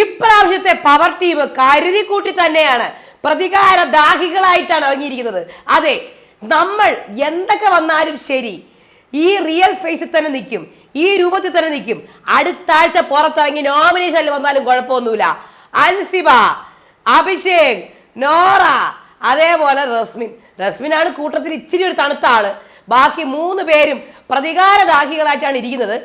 ഇപ്രാവശ്യത്തെ power team കരുതി കൂട്ടി തന്നെയാണ് പ്രതികാര ദാഹികളായിട്ടാണ് ഇറങ്ങിയിരിക്കുന്നത്. അതെ നമ്മൾ എന്തൊക്കെ വന്നാലും ശരി ഈ റിയൽ ഫേസിൽ തന്നെ നിൽക്കും ഈ രൂപത്തിൽ തന്നെ നിൽക്കും. അടുത്ത ആഴ്ച പുറത്തിറങ്ങി നോമിനേഷനിൽ വന്നാലും കുഴപ്പമൊന്നുമില്ല. അൻസിബ അഭിഷേക് നോറ അതേപോലെ റസ്മിൻ. റസ്മിനാണ് കൂട്ടത്തിൽ ഇച്ചിരി ഒരു തണുത്ത ആൾ. ബാക്കി മൂന്ന് പേരും പ്രതികാരദാഹികളായിട്ടാണ് ഇരിക്കുന്നത്.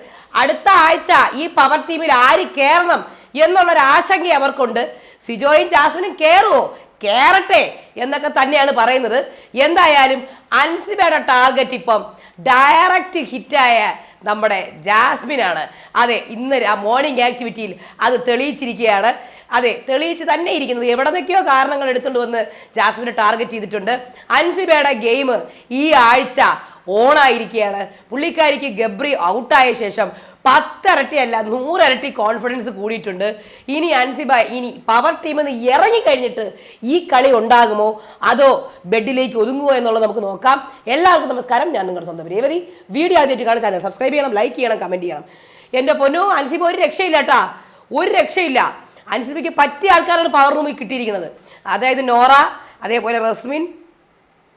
അടുത്ത ആഴ്ച ഈ പവർ ടീമിൽ ആര് കയറണം എന്നുള്ളൊരു ആശങ്ക അവർക്കുണ്ട്. സിജോയും ജാസ്മിനും കയറുമോ കയറട്ടെ എന്നൊക്കെ തന്നെയാണ് പറയുന്നത്. എന്തായാലും അൻസിബയുടെ ടാർഗറ്റ് ഇപ്പം ഡയറക്റ്റ് ഹിറ്റായ നമ്മുടെ ജാസ്മിനാണ്. അതെ ഇന്ന് ആ മോർണിംഗ് ആക്ടിവിറ്റിയിൽ അത് തെളിയിച്ചിരിക്കുകയാണ്. അതെ തെളിയിച്ച് തന്നെ ഇരിക്കുന്നത്. എവിടെ നിന്നൊക്കെയോ കാരണങ്ങൾ എടുത്തുകൊണ്ട് വന്ന് ജാസ്മിനെ ടാർഗറ്റ് ചെയ്തിട്ടുണ്ട്. അൻസിബയുടെ ഗെയിം ഈ ആഴ്ച ഓണായിരിക്കുകയാണ് പുള്ളിക്കാരിക്ക് ഗബ്രി ഔട്ടായ ശേഷം പത്തരട്ടി അല്ല നൂറരട്ടി കോൺഫിഡൻസ് കൂടിയിട്ടുണ്ട്. ഇനി അൻസിബ ഇനി പവർ ടീമിൽ നിന്ന് ഇറങ്ങിക്കഴിഞ്ഞിട്ട് ഈ കളി ഉണ്ടാകുമോ? അതോ ബെഡിലേക്ക് ഒതുങ്ങുമോ എന്നുള്ളത് നമുക്ക് നോക്കാം. എല്ലാവർക്കും നമസ്കാരം. ഞാൻ നിങ്ങളുടെ സ്വന്തം രേവതി. വീഡിയോ ആദ്യമായിട്ട് കാണാൻ ചാനൽ സബ്സ്ക്രൈബ് ചെയ്യണം ലൈക്ക് ചെയ്യണം കമന്റ് ചെയ്യണം. എന്റെ പൊന്നോ അൻസിബ ഒരു രക്ഷയില്ല കേട്ടാ ഒരു രക്ഷയില്ല. അൻസിബയ്ക്ക് പറ്റിയ ആൾക്കാരാണ് പവർ റൂമിൽ കിട്ടിയിരിക്കുന്നത്. അതായത് നോറ അതേപോലെ റസ്മിൻ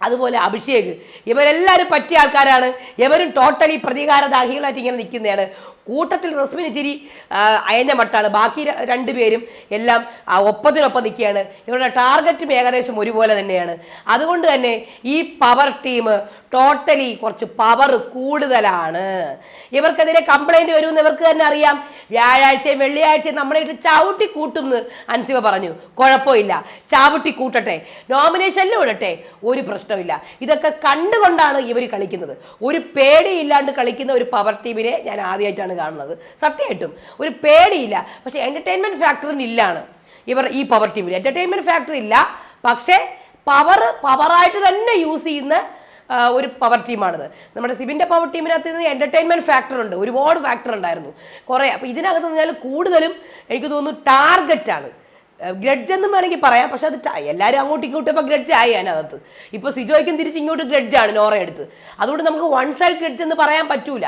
അതുപോലെ അഭിഷേക്. ഇവരെല്ലാവരും പറ്റിയ ആൾക്കാരാണ്. ഇവരും ടോട്ടലി പ്രതികാരദാഹികളായിട്ട് ഇങ്ങനെ നിൽക്കുന്നതാണ്. കൂട്ടത്തിൽ റസ്മിന് ഇച്ചിരി അയഞ്ഞ മട്ടാണ്. ബാക്കി രണ്ടുപേരും എല്ലാം ഒപ്പത്തിനൊപ്പം നിൽക്കുകയാണ്. ഇവരുടെ ടാർഗറ്റും ഏകദേശം ഒരുപോലെ തന്നെയാണ്. അതുകൊണ്ട് തന്നെ ഈ പവർ ടീം ടോട്ടലി കുറച്ച് പവർ കൂടുതലാണ്. ഇവർക്കെതിരെ കംപ്ലൈന്റ് വരുമെന്ന് ഇവർക്ക് തന്നെ അറിയാം. വ്യാഴാഴ്ചയും വെള്ളിയാഴ്ചയും നമ്മളെ ഇട്ട് ചവിട്ടി കൂട്ടുന്നു അൻസിബ പറഞ്ഞു. കുഴപ്പമില്ല. ചവിട്ടി കൂട്ടട്ടെ. നോമിനേഷനിലും ഇടട്ടെ. ഒരു പ്രശ്നമില്ല ഇതൊക്കെ കണ്ടുകൊണ്ടാണ് ഇവർ കളിക്കുന്നത്. ഒരു പേടിയില്ലാണ്ട് കളിക്കുന്ന ഒരു പവർ ടീമിനെ ഞാൻ ആദ്യമായിട്ടാണ് കാണുന്നത്. സത്യമായിട്ടും. ഒരു പേടിയില്ല. പക്ഷേ എന്റർടൈൻമെന്റ് ഫാക്ടറിന് ഇല്ലാണ് ഇവർ ഈ പവർ ടീമിൽ എന്റർടൈൻമെന്റ് ഫാക്ടറി ഇല്ല. പക്ഷേ പവർ പവറായിട്ട് തന്നെ യൂസ് ചെയ്യുന്ന ഒരു പവർ ടീമാണിത് നമ്മുടെ സിബിന്റെ പവർ ടീമിനകത്ത് നിന്ന് എന്റർടൈൻമെന്റ് ഫാക്ടർ ഉണ്ട്. ഒരുപാട് ഫാക്ടർ ഉണ്ടായിരുന്നു. കുറേ. അപ്പോൾ ഇതിനകത്ത് പറഞ്ഞാൽ കൂടുതലും എനിക്ക് തോന്നുന്നു ടാർഗറ്റാണ് ഗ്രഡ്ജ് എന്നും വേണമെങ്കിൽ പറയാം. പക്ഷെ അത് എല്ലാവരും അങ്ങോട്ടും ഇങ്ങോട്ടും ഇപ്പോൾ ഗ്രഡ്ജ് ആയി അതിനകത്ത്. ഇപ്പോൾ സിജോയ്ക്കും തിരിച്ച് ഇങ്ങോട്ട് ഗ്രഡ്ജാണ് നോറ എടുത്ത്. അതുകൊണ്ട് നമുക്ക് വൺ സൈഡ് ഗ്രഡ്ജ് എന്ന് പറയാൻ പറ്റൂല.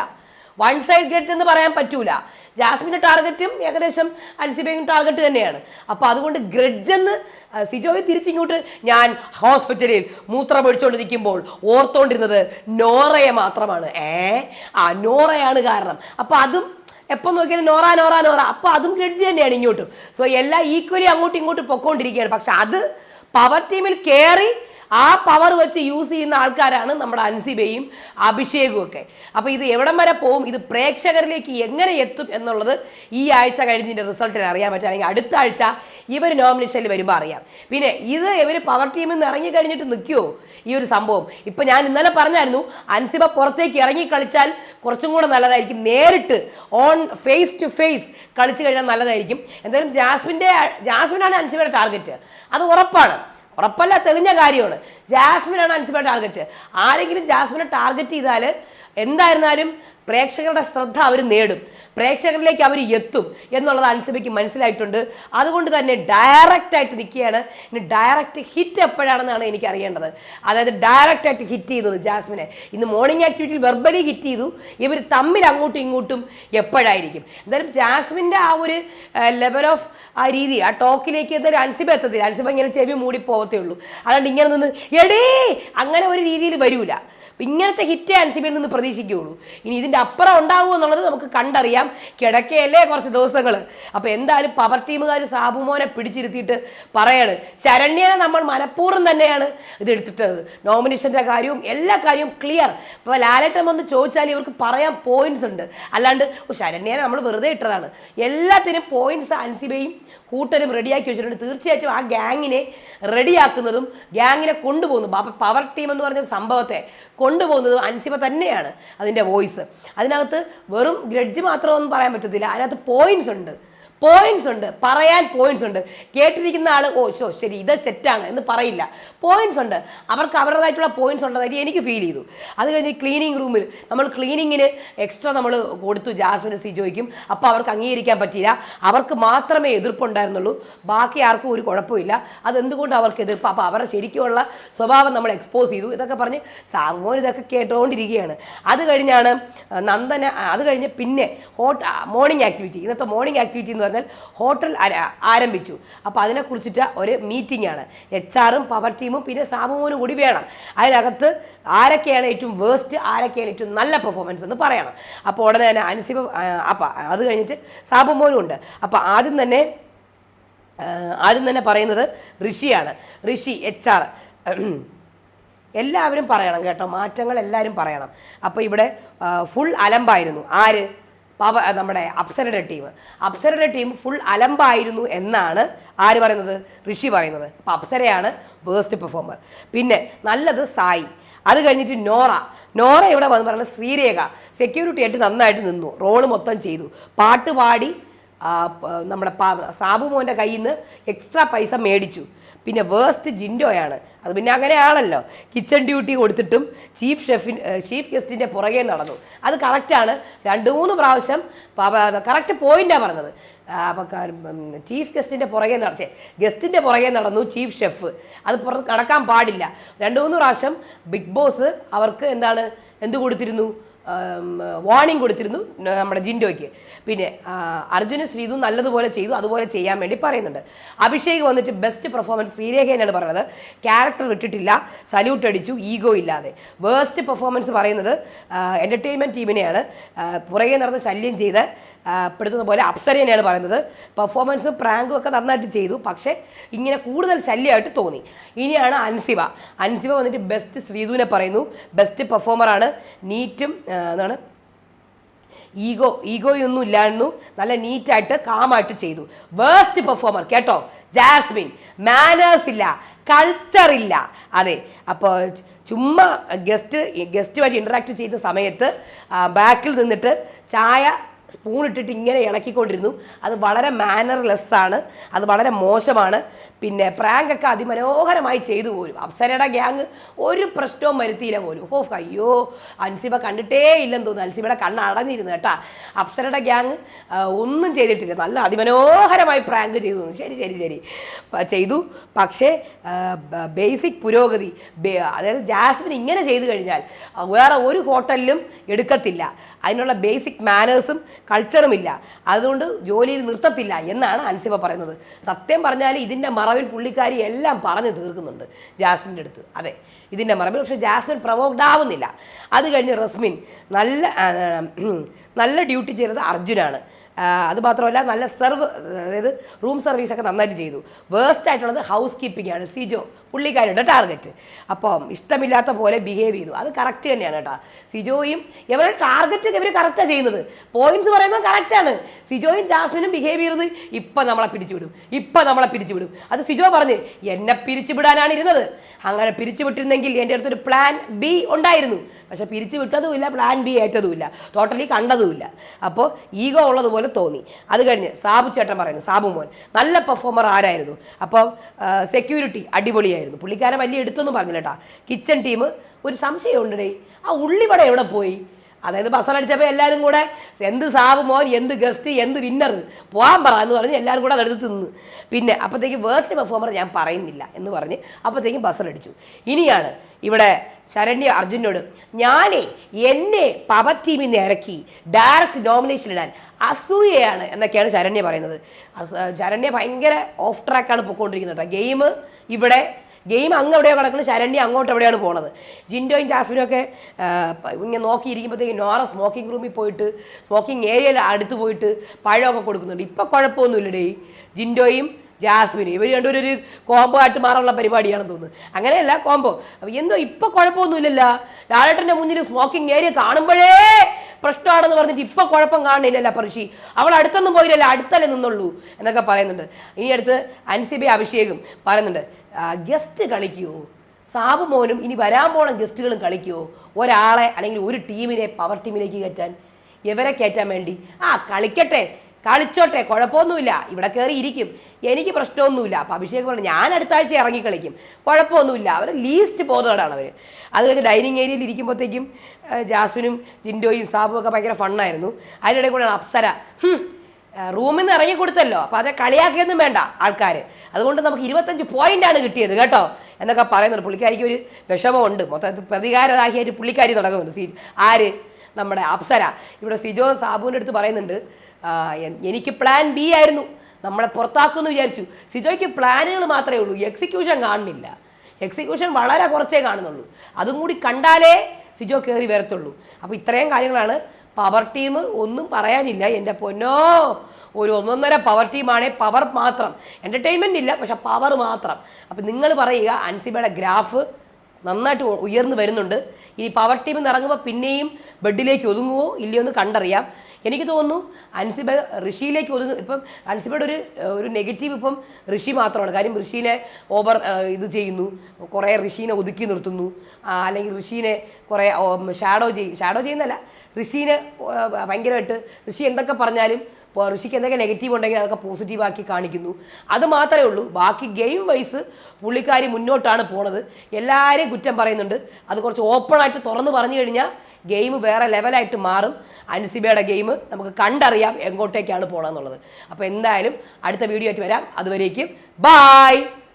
വൺ സൈഡ് ഗെറ്റ് എന്ന് പറയാൻ പറ്റൂല. ജാസ്മിന്റെ ടാർഗറ്റും ഏകദേശം അൻസിബയും ടാർഗറ്റ് തന്നെയാണ്. അപ്പോൾ അതുകൊണ്ട് ഗ്രഡ്ജ് എന്ന് സിജോയെ തിരിച്ചിങ്ങോട്ട് ഞാൻ ഹോസ്പിറ്റലിൽ മൂത്രം ഒഴിച്ചുകൊണ്ടിരിക്കുമ്പോൾ ഓർത്തോണ്ടിരുന്നത് നോറയെ മാത്രമാണ്. ഏ? ആ നോറയാണ് കാരണം. അപ്പോൾ അതും എപ്പം നോക്കിയാലും നോറ നോറ നോറ. അപ്പോൾ അതും ഗ്രഡ്ജ് തന്നെയാണ് ഇങ്ങോട്ടും. സോ എല്ലാം ഈക്വലി അങ്ങോട്ടും ഇങ്ങോട്ടും പൊക്കോണ്ടിരിക്കുകയാണ്. പക്ഷെ അത് പവർ ടീമിൽ കയറി ആ പവർ വെച്ച് യൂസ് ചെയ്യുന്ന ആൾക്കാരാണ് നമ്മുടെ അൻസിബയും അഭിഷേകും ഒക്കെ അപ്പോൾ ഇത് എവിടം വരെ പോകും ഇത് പ്രേക്ഷകരിലേക്ക് എങ്ങനെ എത്തും എന്നുള്ളത് ഈ ആഴ്ച കഴിഞ്ഞതിന്റെ റിസൾട്ടിൽ അറിയാൻ പറ്റും അല്ലെങ്കിൽ അടുത്ത ആഴ്ച ഇവർ നോമിനേഷനിൽ വരുമ്പോൾ അറിയാം. പിന്നെ ഇത് ഇവർ പവർ ടീമിൽ നിന്ന് ഇറങ്ങി കഴിഞ്ഞിട്ട് നിൽക്കുമോ ഈ ഒരു സംഭവം. ഇപ്പം ഞാൻ ഇന്നലെ പറഞ്ഞായിരുന്നു അൻസിബ പുറത്തേക്ക് ഇറങ്ങി കളിച്ചാൽ കുറച്ചും കൂടെ നല്ലതായിരിക്കും. നേരിട്ട് ഓൺ ഫേസ് ടു ഫേസ് കളിച്ചു കഴിഞ്ഞാൽ നല്ലതായിരിക്കും. എന്തായാലും ജാസ്മിന്റെ ജാസ്മിനാണ് അൻസിബയുടെ ടാർഗറ്റ് അത് ഉറപ്പാണ്. ഉറപ്പല്ല തെളിഞ്ഞ കാര്യമാണ്. ജാസ്മിനാണ് അൻസിബയുടെ ടാർഗറ്റ്. ആരെങ്കിലും ജാസ്മിനെ ടാർഗറ്റ് ചെയ്താൽ എന്തായിരുന്നാലും പ്രേക്ഷകരുടെ ശ്രദ്ധ അവർ നേടും. പ്രേക്ഷകരിലേക്ക് അവർ എത്തും എന്നുള്ളത് അനുസരിച്ച് മനസ്സിലായിട്ടുണ്ട്. അതുകൊണ്ട് തന്നെ ഡയറക്റ്റ് ആയിട്ട് നിൽക്കുകയാണ്. ഇനി ഡയറക്റ്റ് ഹിറ്റ് എപ്പോഴാണെന്നാണ് എനിക്ക് അറിയേണ്ടത്. അതായത് ഡയറക്റ്റ് ആയിട്ട് ഹിറ്റ് ചെയ്തത് ജാസ്മിനെ. ഇന്ന് മോർണിംഗ് ആക്ടിവിറ്റിയിൽ വെർബലി ഹിറ്റ് ചെയ്തു. ഇവർ തമ്മിൽ അങ്ങോട്ടും ഇങ്ങോട്ടും എപ്പോഴായിരിക്കും. എന്തായാലും ജാസ്മിന്റെ ആ ഒരു ലെവൽ ഓഫ് ആ രീതി ആ ടോക്കിലേക്ക് എന്തായാലും അൻസിബ എത്തത്തില്ല. അൻസിബ ഇങ്ങനെ ചെവി മൂടി പോകത്തേ ഉള്ളൂ. അതുകൊണ്ട് ഇങ്ങനെ നിന്ന് എടേ അങ്ങനെ ഒരു രീതിയിൽ വരൂല. ഇങ്ങനത്തെ ഹിറ്റേ അൻസിബിയിൽ നിന്ന് പ്രതീക്ഷിക്കുകയുള്ളൂ. ഇനി ഇതിന്റെ അപ്പുറം ഉണ്ടാവുമോ എന്നുള്ളത് നമുക്ക് കണ്ടറിയാം. കിടക്കയല്ലേ കുറച്ച് ദിവസങ്ങൾ അപ്പോൾ എന്തായാലും പവർ ടീമുകാർ സാബുമോനെ പിടിച്ചിരുത്തിയിട്ട് പറയാണ്. ശരണ്യനെ നമ്മൾ മനഃപൂർവം തന്നെയാണ് ഇത് എടുത്തിട്ടത് നോമിനേഷന്റെ കാര്യവും എല്ലാ കാര്യവും ക്ലിയർ ഇപ്പോൾ ലാലേട്ടൻ വന്ന് ചോദിച്ചാൽ ഇവർക്ക് പറയാൻ പോയിന്റ്സ് ഉണ്ട്. അല്ലാണ്ട് "ഓ, ശരണ്യനെ നമ്മൾ വെറുതെ ഇട്ടതാണ്. എല്ലാത്തിനും പോയിന്റ്സ് അൻസിബയും കൂട്ടരും റെഡിയാക്കി വെച്ചിട്ടുണ്ട്. തീർച്ചയായിട്ടും ആ ഗ്യാങ്ങിനെ റെഡിയാക്കുന്നതും ഗ്യാങ്ങിനെ കൊണ്ടുപോകുന്നു പവർ ടീം എന്ന് പറഞ്ഞ സംഭവത്തെ കൊണ്ടുപോകുന്നതും അൻസിമ തന്നെയാണ് അതിന്റെ വോയിസ്. അതിനകത്ത് വെറും ഗ്രഡ്ജ് മാത്രമൊന്നും പറയാൻ പറ്റത്തില്ല. അതിനകത്ത് പോയിന്റ്സ് ഉണ്ട്. പോയിന്റ്സ് ഉണ്ട്. പറയാൻ പോയിന്റ്സ് ഉണ്ട്. കേട്ടിരിക്കുന്ന ആൾ ഓ ശോ ശരി ഇത് സെറ്റാണ് എന്ന് പറയില്ല. പോയിന്റ്സ് ഉണ്ട്. അവർക്ക് അവരുടേതായിട്ടുള്ള പോയിന്റ്സ് ഉള്ളതായിട്ട് എനിക്ക് ഫീൽ ചെയ്തു. അത് കഴിഞ്ഞ് ക്ലീനിങ് റൂമിൽ നമ്മൾ ക്ലീനിങ്ങിന് എക്സ്ട്രാ നമ്മൾ കൊടുത്തു. ജാസ്മിന് സിജോയ്ക്കും. അപ്പോൾ അവർക്ക് അംഗീകരിക്കാൻ പറ്റിയില്ല. അവർക്ക് മാത്രമേ എതിർപ്പുണ്ടായിരുന്നുള്ളൂ. ബാക്കി ആർക്കും ഒരു കുഴപ്പമില്ല. അതെന്തുകൊണ്ട് അവർക്ക് എതിർപ്പ്? അപ്പോൾ അവരുടെ ശരിക്കുമുള്ള സ്വഭാവം നമ്മൾ എക്സ്പോസ് ചെയ്തു. ഇതൊക്കെ പറഞ്ഞ് സാമോൻ ഇതൊക്കെ കേട്ടുകൊണ്ടിരിക്കുകയാണ് അത് കഴിഞ്ഞാണ് നന്ദന അത് കഴിഞ്ഞ് പിന്നെ ഹോട്ട് മോർണിംഗ് ആക്ടിവിറ്റി ഇന്നത്തെ മോർണിംഗ് ആക്ടിവിറ്റി എന്ന് പറഞ്ഞാൽ ഹോട്ടൽ ആരംഭിച്ചു. അപ്പോൾ അതിനെക്കുറിച്ചിട്ട് ഒരു മീറ്റിംഗ് ആണ്. എച്ച് ആറും പവർ ടീമും പിന്നെ സാമൂഹനും കൂടി വേണം. അതിനകത്ത് ആരൊക്കെയാണ് ഏറ്റവും വേസ്റ്റ് ആരൊക്കെയാണ് ഏറ്റവും നല്ല പെർഫോമൻസ് എന്ന് പറയണം. അപ്പോൾ ഉടനെ തന്നെ അനുസിബ അപ്പം അത് കഴിഞ്ഞിട്ട് സാബുമോനും ഉണ്ട്. അപ്പോൾ ആദ്യം തന്നെ ആദ്യം തന്നെ പറയുന്നത് ഋഷിയാണ്. ഋഷി എച്ച് ആർ എല്ലാവരും പറയണം കേട്ടോ. മാറ്റങ്ങൾ എല്ലാവരും പറയണം. അപ്പോൾ ഇവിടെ ഫുൾ അലമ്പായിരുന്നു. ആര്? പവ നമ്മുടെ അപ്സരയുടെ ടീം. അപ്സരയുടെ ടീം ഫുൾ അലമ്പായിരുന്നു എന്നാണ് ആര് പറയുന്നത്? ഋഷി പറയുന്നത്. അപ്പോൾ അപ്സരയാണ് വേസ്റ്റ് പെർഫോമർ പിന്നെ നല്ലത് സായി. അത് കഴിഞ്ഞിട്ട് നോറ. നോറ ഇവിടെ വന്ന് പറയുന്നത് ശ്രീരേഖ സെക്യൂരിറ്റി ആയിട്ട് നന്നായിട്ട് നിന്നു. റോൾ മൊത്തം ചെയ്തു. പാട്ട് പാടി നമ്മുടെ സാബു മോന്റെ കയ്യിൽ നിന്ന് എക്സ്ട്രാ പൈസ മേടിച്ചു. പിന്നെ വേസ്റ്റ് ജിൻഡോയാണ്. അത് പിന്നെ അങ്ങനെയാണല്ലോ കിച്ചൺ ഡ്യൂട്ടി കൊടുത്തിട്ടും ചീഫ് ഷെഫിൻ ചീഫ് ഗസ്റ്റിന്റെ പുറകെ നടന്നു. അത് കറക്റ്റാണ് രണ്ട് മൂന്ന് പ്രാവശ്യം കറക്റ്റ് പോയിന്റാണ് പറഞ്ഞത്. അപ്പം ചീഫ് ഗസ്റ്റിന്റെ പുറകെ നടച്ചേ ഗസ്റ്റിന്റെ പുറകെ നടന്നു ചീഫ് ഷെഫ് അത് പുറത്ത് കടക്കാൻ പാടില്ല. രണ്ട് മൂന്ന് പ്രാവശ്യം ബിഗ് ബോസ് അവർക്ക് എന്താണ് എന്ത് കൊടുത്തിരുന്നു? വാർണിംഗ് കൊടുത്തിരുന്നു നമ്മുടെ ജിൻഡോയ്ക്ക്. പിന്നെ അർജുന ശ്രീതു നല്ലതുപോലെ ചെയ്തു അതുപോലെ ചെയ്യാൻ വേണ്ടി പറയുന്നുണ്ട്. അഭിഷേക് വന്നിട്ട് ബെസ്റ്റ് പെർഫോമൻസ് ശ്രീരേഖ തന്നെയാണ് പറയുന്നത് ക്യാരക്ടർ വിട്ടിട്ടില്ല സല്യൂട്ട് അടിച്ചു ഈഗോ ഇല്ലാതെ. വേസ്റ്റ് പെർഫോമൻസ് പറയുന്നത് എന്റർടൈൻമെന്റ് ടീമിനെയാണ് പുറകെ നടന്ന് ശല്യം ചെയ്ത് പെടുത്തുന്ന പോലെ അപ്സരേനെയാണ് പറയുന്നത്. പെർഫോമൻസും പ്രാങ്കും ഒക്കെ നന്നായിട്ട് ചെയ്തു. പക്ഷേ ഇങ്ങനെ കൂടുതൽ ശല്യമായിട്ട് തോന്നി. ഇനിയാണ് അൻസിവ. അൻസിവ വന്നിട്ട് ബെസ്റ്റ് ശ്രീധുവിനെ പറയുന്നു. ബെസ്റ്റ് പെർഫോമറാണ് നീറ്റും എന്താണ്? ഈഗോ ഈഗോയൊന്നും ഇല്ലായിരുന്നു. നല്ല നീറ്റായിട്ട് കാമായിട്ട് ചെയ്തു. വേസ്റ്റ് പെർഫോമർ കേട്ടോ? ജാസ്മിൻ മാനേഴ്സ് ഇല്ല. കൾച്ചർ ഇല്ല. അതെ. അപ്പോൾ ചുമ്മാ ഗസ്റ്റ് ഗസ്റ്റുമായിട്ട് ഇന്ററാക്ട് ചെയ്ത സമയത്ത് ബാക്കിൽ നിന്നിട്ട് ചായ സ്പൂൺ ഇട്ടിട്ട് ഇങ്ങനെ ഇളക്കിക്കൊണ്ടിരുന്നു. അത് വളരെ മാനർലെസ് ആണ്. അത് വളരെ മോശമാണ്. പിന്നെ പ്രാങ്കൊക്കെ അതിമനോഹരമായി ചെയ്തു പോലും അപ്സരയുടെ ഗ്യാങ് ഒരു പ്രശ്നവും വരുത്തിയില്ല പോലും. ഓ അയ്യോ അൻസിബ കണ്ടിട്ടേ ഇല്ലെന്ന് തോന്നുന്നു. അൻസിബയുടെ കണ്ണ് അടഞ്ഞിരുന്നു കേട്ടാ. അപ്സരയുടെ ഗ്യാങ് ഒന്നും ചെയ്തിട്ടില്ല. നല്ല അതിമനോഹരമായി പ്രാങ്ക് ചെയ്തു തോന്നുന്നു. ശരി ശരി ശരി. ചെയ്തു. പക്ഷേ ബേസിക് പുരോഗതി അതായത് ജാസ്മിൻ ഇങ്ങനെ ചെയ്തു കഴിഞ്ഞാൽ വേറെ ഒരു ഹോട്ടലിലും എടുക്കത്തില്ല. അതിനുള്ള ബേസിക് മാനേഴ്സും കൾച്ചറും ഇല്ല. അതുകൊണ്ട് ജോലിയിൽ നിർത്തത്തില്ല എന്നാണ് അൻസിബ പറയുന്നത്. സത്യം പറഞ്ഞാൽ ഇതിന്റെ മറവിൽ പുള്ളിക്കാരി എല്ലാം പറഞ്ഞു തീർക്കുന്നുണ്ട് ജാസ്മിന്റെ അടുത്ത്. അതെ ഇതിന്റെ മറവിൽ. പക്ഷേ ജാസ്മിൻ പ്രൊവോക്ഡ് ആവുന്നില്ല. അത് കഴിഞ്ഞ് റസ്മിൻ നല്ല നല്ല ഡ്യൂട്ടി ചെയ്തത് അർജുനാണ്. ആ, അത് മാത്രമല്ല നല്ല സെർവ് അതായത് റൂം സർവീസൊക്കെ നന്നായിട്ട് ചെയ്തു. വേസ്റ്റ് ആയിട്ടുള്ളത് ഹൗസ് കീപ്പിംഗ് ആണ്. സിജോ പുള്ളിക്കാരുടെ ടാർഗറ്റ് അപ്പം ഇഷ്ടമില്ലാത്ത പോലെ ബിഹേവ് ചെയ്തു. അത് കറക്റ്റ് തന്നെയാണ് കേട്ടോ. സിജോയും ഇവരുടെ ടാർഗറ്റ് ഇവർ കറക്റ്റാണ് ചെയ്യുന്നത്. പോയിന്റ്സ് പറയുന്നത് കറക്റ്റാണ് സിജോയും ജാസ്മിനും ബിഹേവ് ചെയ്യുന്നത് ഇപ്പം നമ്മളെ പിരിച്ചുവിടും. ഇപ്പം നമ്മളെ പിരിച്ചുവിടും. അത് സിജോ പറഞ്ഞ് എന്നെ പിരിച്ചുവിടാനാണ് ഇരുന്നത്. അങ്ങനെ പിരിച്ചു വിട്ടിരുന്നെങ്കിൽ എന്റെ അടുത്തൊരു പ്ലാൻ ബി ഉണ്ടായിരുന്നു. പക്ഷെ പിരിച്ചു വിട്ടതുമില്ല പ്ലാൻ ബി ഏറ്റതുമില്ല. ടോട്ടലി കണ്ടതുമില്ല. അപ്പോൾ ഈഗോ ഉള്ളതുപോലെ തോന്നി. അത് കഴിഞ്ഞ് സാബു ചേട്ടൻ പറയുന്നു സാബു മോൻ നല്ല പെർഫോമർ ആരായിരുന്നു? അപ്പോൾ സെക്യൂരിറ്റി അടിപൊളിയായിരുന്നു. പുള്ളിക്കാരൻ വലിയ എടുത്തൊന്നും പറഞ്ഞില്ല കേട്ടാ കിച്ചൺ ടീം ഒരു സംശയമുണ്ടേ ആ ഉള്ളിവട എവിടെ പോയി? അതായത് ബസ്സലടിച്ചപ്പോൾ എല്ലാവരും കൂടെ എന്ത് സാബ് മോൻ എന്ത് ഗസ്റ്റ് എന്ത് വിന്നർ പോകാൻ പറ എന്ന് പറഞ്ഞ് എല്ലാവരും കൂടെ അതെടുത്ത് തിന്ന്. പിന്നെ അപ്പോഴത്തേക്ക് വേസ്റ്റ് പെർഫോമർ ഞാൻ പറയുന്നില്ല എന്ന് പറഞ്ഞ് അപ്പോഴത്തേക്കും ബസ്സലടിച്ചു ഇനിയാണ് ഇവിടെ ശരണ്യ അർജുനോട് ഞാനേ എന്നെ പവർ ടീമിൽ നിന്ന് ഇറക്കി ഡയറക്റ്റ് നോമിനേഷൻ ഇടാൻ അസൂയയാണ് എന്നൊക്കെയാണ് ശരണ്യ പറയുന്നത്. ശരണ്യ ഭയങ്കര ഓഫ് ട്രാക്കാണ് പൊക്കോണ്ടിരിക്കുന്നത് കേട്ടോ. ഗെയിം ഇവിടെ ഗെയിം അങ്ങ് എവിടെയോ കിടക്കുന്നത് ശരണ്യ അങ്ങോട്ട് എവിടെയാണ് പോണത്? ജിൻഡോയും ജാസ്മിനും ഒക്കെ ഇങ്ങനെ നോക്കിയിരിക്കുമ്പോഴത്തേക്ക് നോറ സ്മോക്കിംഗ് റൂമിൽ പോയിട്ട് സ്മോക്കിംഗ് ഏരിയയിൽ അടുത്ത് പോയിട്ട് പഴമൊക്കെ കൊടുക്കുന്നുണ്ട്. ഇപ്പം കുഴപ്പമൊന്നുമില്ലടേ. ജിൻഡോയും ജാസ്മിനും ഇവർ രണ്ടുപേരും ഒരു കോംബോ ആയിട്ട് മാറാനുള്ള പരിപാടിയാണെന്ന് തോന്നുന്നു. അങ്ങനെയല്ല കോംബോ. എന്തോ ഇപ്പം കുഴപ്പമൊന്നുമില്ലല്ല. ലാലേട്ടന്റെ മുന്നിൽ സ്മോക്കിംഗ് ഏരിയ കാണുമ്പോഴേ പ്രശ്നമാണെന്ന് പറഞ്ഞിട്ട് ഇപ്പം കുഴപ്പം കാണുന്നില്ലല്ല പറിശി അവൾ അടുത്തൊന്നും പോയില്ലല്ലോ അടുത്തല്ലേ നിന്നുള്ളൂ എന്നൊക്കെ പറയുന്നുണ്ട്. ഇനി അടുത്ത് അൻസിബി അഭിഷേകും പറയുന്നുണ്ട് ഗസ്റ്റ് കളിക്കുമോ സാബു മോനും ഇനി വരാൻ പോണ ഗസ്റ്റുകളും കളിക്കുമോ ഒരാളെ അല്ലെങ്കിൽ ഒരു ടീമിനെ പവർ ടീമിലേക്ക് കയറ്റാൻ ഇവരെ കയറ്റാൻ വേണ്ടി. ആ കളിക്കട്ടെ. കളിച്ചോട്ടെ കുഴപ്പമൊന്നുമില്ല. ഇവിടെ കയറി ഇരിക്കും. എനിക്ക് പ്രശ്നമൊന്നുമില്ല. അപ്പം അഭിഷേക് പറഞ്ഞു ഞാൻ അടുത്ത ആഴ്ച ഇറങ്ങി കളിക്കും കുഴപ്പമൊന്നുമില്ല. അവർ ലീസ്റ്റ് പോകുന്നവരാണ് അവർ അത് കഴിഞ്ഞ് ഡൈനിങ് ഏരിയയിൽ ഇരിക്കുമ്പോഴത്തേക്കും ജാസ്മിനും ജിൻഡോയും സാബും ഒക്കെ ഭയങ്കര ഫണ്ണായിരുന്നു അതിനിടെ കൂടെയാണ് അപ്സര. റൂമിൽ നിന്ന് ഇറങ്ങി കൊടുത്തല്ലോ. അപ്പോൾ അത് കളിയാക്കിയൊന്നും വേണ്ട ആൾക്കാർ അതുകൊണ്ട് നമുക്ക് ഇരുപത്തഞ്ച് പോയിന്റാണ് കിട്ടിയത് കേട്ടോ. എന്നൊക്കെ പറയുന്നുണ്ട്. പുള്ളിക്കാരിക്ക് ഒരു വിഷമമുണ്ട്. മൊത്തം പ്രതികാരദാഹിയായിട്ട് പുള്ളിക്കാരി തുടങ്ങുന്നുണ്ട്. സി ആര്? നമ്മുടെ അപ്സര. ഇവിടെ സിജോ സാബുവിന്റെ അടുത്ത് പറയുന്നുണ്ട്. എനിക്ക് പ്ലാൻ ബി ആയിരുന്നു. നമ്മളെ പുറത്താക്കുമെന്ന് വിചാരിച്ചു. സിജോയ്ക്ക് പ്ലാനുകൾ മാത്രമേ ഉള്ളൂ. എക്സിക്യൂഷൻ കാണുന്നില്ല. എക്സിക്യൂഷൻ വളരെ കുറച്ചേ കാണുന്നുള്ളൂ. അതും കൂടി കണ്ടാലേ സിജോ കയറി വരത്തുള്ളൂ. അപ്പോൾ ഇത്രയും കാര്യങ്ങളാണ്. പവർ ടീം ഒന്നും പറയാനില്ല. എന്റെ പൊന്നോ ഒരു ഒന്നൊന്നര പവർ ടീമാണ് പവർ മാത്രം. എന്റർടൈൻമെന്റ് ഇല്ല പക്ഷെ പവർ മാത്രം. അപ്പം നിങ്ങൾ പറയുക അൻസിബയുടെ ഗ്രാഫ് നന്നായിട്ട് ഉയർന്നു വരുന്നുണ്ട്. ഇനി പവർ ടീമിൽ നിന്ന് ഇറങ്ങുമ്പോൾ പിന്നെയും ബെഡിലേക്ക് ഒതുങ്ങുമോ ഇല്ലയോ എന്ന് കണ്ടറിയാം. എനിക്ക് തോന്നുന്നു അൻസിബ ഋഷിയിലേക്ക് ഒതുങ്ങും. ഇപ്പം അൻസിബയുടെ ഒരു ഒരു നെഗറ്റീവ് ഇപ്പം ഋഷി മാത്രമാണ്. കാര്യം ഋഷിനെ ഓവർ ഇത് ചെയ്യുന്നു. കുറേ ഋഷീനെ ഒതുക്കി നിർത്തുന്നു. അല്ലെങ്കിൽ ഋഷീനെ കുറേ ഷാഡോ ചെയ്യും ഷാഡോ ചെയ്യുന്നല്ല ഋഷീനെ ഭയങ്കരമായിട്ട് ഋഷി എന്തൊക്കെ പറഞ്ഞാലും ഋഷിക്ക് എന്തൊക്കെ നെഗറ്റീവ് ഉണ്ടെങ്കിൽ അതൊക്കെ പോസിറ്റീവാക്കി കാണിക്കുന്നു. അത് മാത്രമേ ഉള്ളൂ. ബാക്കി ഗെയിം വൈസ് പുള്ളിക്കാരി മുന്നോട്ടാണ് പോണത്. എല്ലാവരെയും കുറ്റം പറയുന്നുണ്ട്. അത് കുറച്ച് ഓപ്പണായിട്ട് തുറന്ന് പറഞ്ഞു കഴിഞ്ഞാൽ ഗെയിം വേറെ ലെവലായിട്ട് മാറും. അനുസിബയുടെ ഗെയിം നമുക്ക് കണ്ടറിയാം എങ്ങോട്ടേക്കാണ് പോകണമെന്നുള്ളത് അപ്പോൾ എന്തായാലും അടുത്ത വീഡിയോ ആയിട്ട് വരാം. അതുവരേക്കും ബായ്